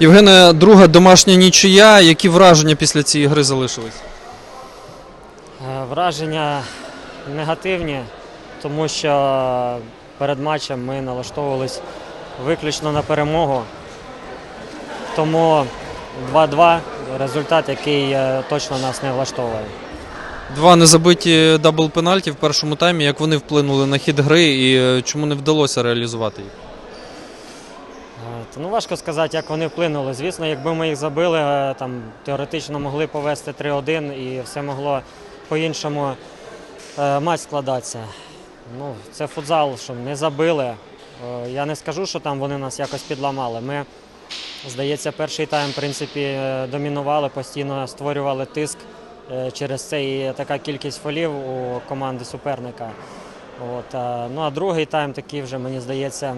Євгене, друга домашня нічия. Які враження після цієї гри залишились? Е, враження негативні, тому що перед матчем ми налаштовувались виключно на перемогу. Тому 2-2 результат, який е, точно нас не влаштовує. Два незабиті дабл пенальті в першому таймі. Як вони вплинули на хід гри і е, чому не вдалося реалізувати їх? Е, Ну, важко сказати, як вони вплинули. Звісно, якби ми їх забили, е, там теоретично могли повести 3-1 і все могло по-іншому матч складатися. Ну, це футзал, що не забили. Я не скажу, що там вони нас якось підламали. Ми, здається, перший тайм, в принципі, домінували, постійно створювали тиск. Е, Через це і така кількість фолів у команди суперника. От, е, ну а другий тайм такий вже, мені здається,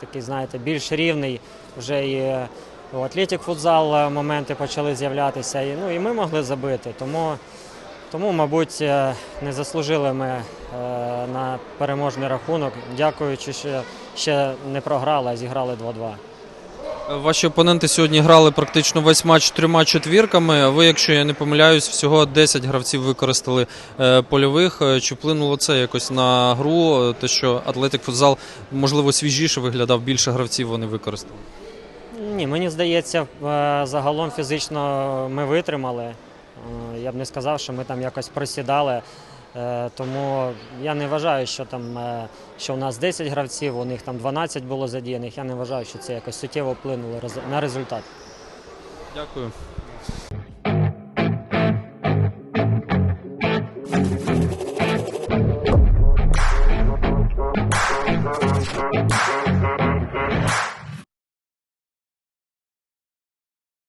такий, знаєте, більш рівний. Вже і е, у Атлетік футзал моменти почали з'являтися. І, ну, і ми могли забити. Тому, тому мабуть, не заслужили ми на переможний рахунок, дякуючи, що ще не програли, а зіграли 2-2. Ваші опоненти сьогодні грали практично весь матч трьома четвірками. Ви, якщо я не помиляюсь, всього 10 гравців використали е, польових. Е, Чи вплинуло це якось на гру? Те, що Атлетик футзал можливо свіжіше виглядав, більше гравців вони використали. Ні, мені здається, е, загалом фізично ми витримали. Я б не сказав, що ми там якось просідали. Е, Тому я не вважаю, що там е, що у нас 10 гравців, у них там 12 було задіяних. Я не вважаю, що це якось суттєво вплинуло на результат. Дякую.